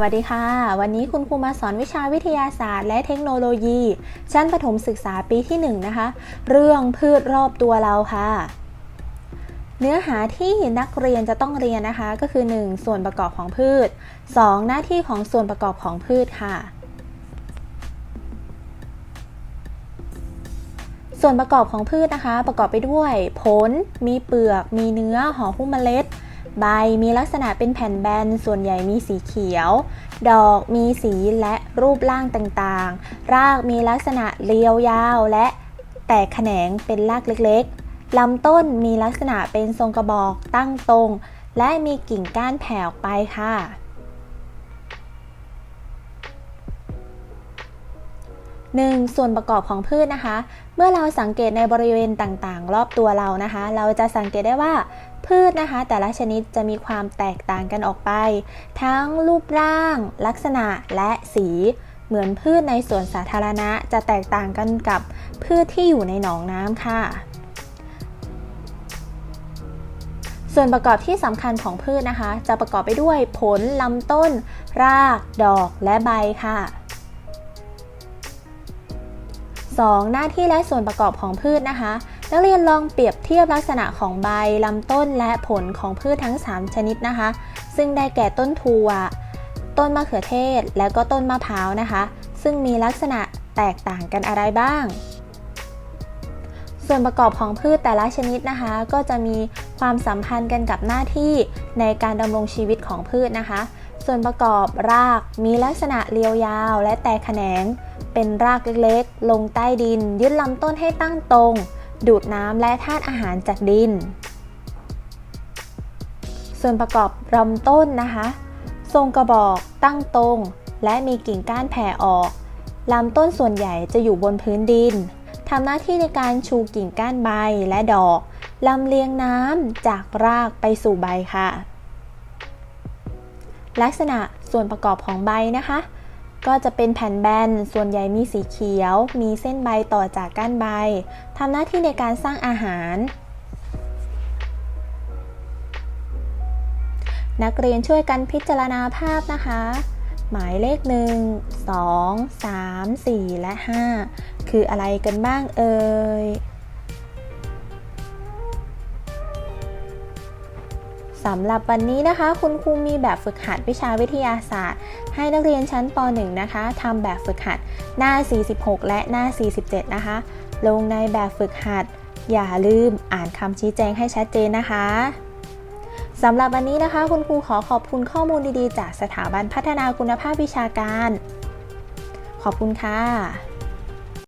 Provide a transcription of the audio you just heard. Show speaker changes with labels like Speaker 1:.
Speaker 1: วัสดีค่ะ วันนี้คุณครูมาสอนวิชาวิทยาศาสตร์ และเทคโนโลยี ชั้นประถมศึกษาปีที่ 1 นะคะ เรื่องพืชรอบตัวเราค่ะ เนื้อหาที่นักเรียนจะต้องเรียนนะคะ ก็คือ 1. ส่วนประกอบของพืช 2. หน้าที่ของส่วนประกอบของพืชค่ะ ส่วนประกอบของพืชนะคะ ประกอบไปด้วย ผล มีเปลือก มีเนื้อห่อหุ้มเมล็ด ใบมีลักษณะเป็นแผ่นแบน ส่วนใหญ่มีสีเขียว ดอกมีสีและรูปร่างต่างๆ รากมีลักษณะเรียวยาวและแตกแขนงเป็นรากเล็กๆ ลำต้นมีลักษณะเป็นทรงกระบอกตั้งตรง และมีกิ่งก้านแผ่ออกไปค่ะ 1. ส่วนประกอบของพืชนะคะ เมื่อเราสังเกตในบริเวณต่างๆ รอบตัวเรานะคะ เราจะสังเกตได้ว่า พืชนะคะ แต่ละชนิดจะมีความแตกต่างกันออกไป ทั้งรูปร่าง ลักษณะและสีเหมือนพืชในสวนสาธารณะจะแตกต่างกันกับพืชที่อยู่ในหนองน้ำค่ะ ส่วนประกอบที่สำคัญของพืชนะคะ จะประกอบไปด้วยผลลำต้น ราก ดอกและใบค่ะ 2. หน้าที่และส่วนประกอบของพืชนะคะ นักเรียนลองเปรียบเทียบลักษณะของใบ ลำต้นและผลของพืชทั้ง 3 ชนิดนะคะ ซึ่งได้แก่ต้นถั่ว ต้นมะเขือเทศ และก็ต้นมะพร้าวนะคะ ซึ่งมีลักษณะแตกต่างกันอะไรบ้าง ส่วนประกอบของพืชแต่ละชนิดนะคะ ก็จะมีความสัมพันธ์กันกับหน้าที่ในการดำรงชีวิตของพืชนะคะ ส่วนประกอบรากมีลักษณะเรียวยาว และแตกแขนง เป็นรากเล็กๆ ลงใต้ดิน ยึดลำต้นให้ตั้งตรง ดูดน้ำและธาตุอาหารจากดิน ส่วนประกอบลำต้นนะคะ ทรงกระบอกตั้งตรง และมีกิ่งก้านแผ่ออกลำต้นส่วนใหญ่จะอยู่บนพื้นดินทำหน้าที่ในการชูกิ่งก้านใบและดอกลำเลียงน้ำจากรากไปสู่ใบค่ะ ลักษณะส่วนประกอบของใบนะคะ ก็จะเป็นแผ่นแบน ส่วนใหญ่มีสีเขียว มีเส้นใบต่อจากก้านใบ ทำหน้าที่ในการสร้างอาหาร นักเรียนช่วยกันพิจารณาภาพนะคะ หมายเลข 1 2 3 4 และ 5 คืออะไรกันบ้างเอ่ย สำหรับวันนี้นะคะ คุณครูมีแบบฝึกหัดวิชาวิทยาศาสตร์ ให้นักเรียนชั้นป .1 นะคะทำแบบฝึกหัดหน้า 46 และหน้า 47 นะคะ ลงในแบบฝึกหัด อย่าลืมอ่านคำชี้แจงให้ชัดเจนนะคะสำหรับวันนี้นะคะ คุณครูขอขอบคุณข้อมูลดีๆ จากสถาบันพัฒนาคุณภาพวิชาการ ขอบคุณค่ะ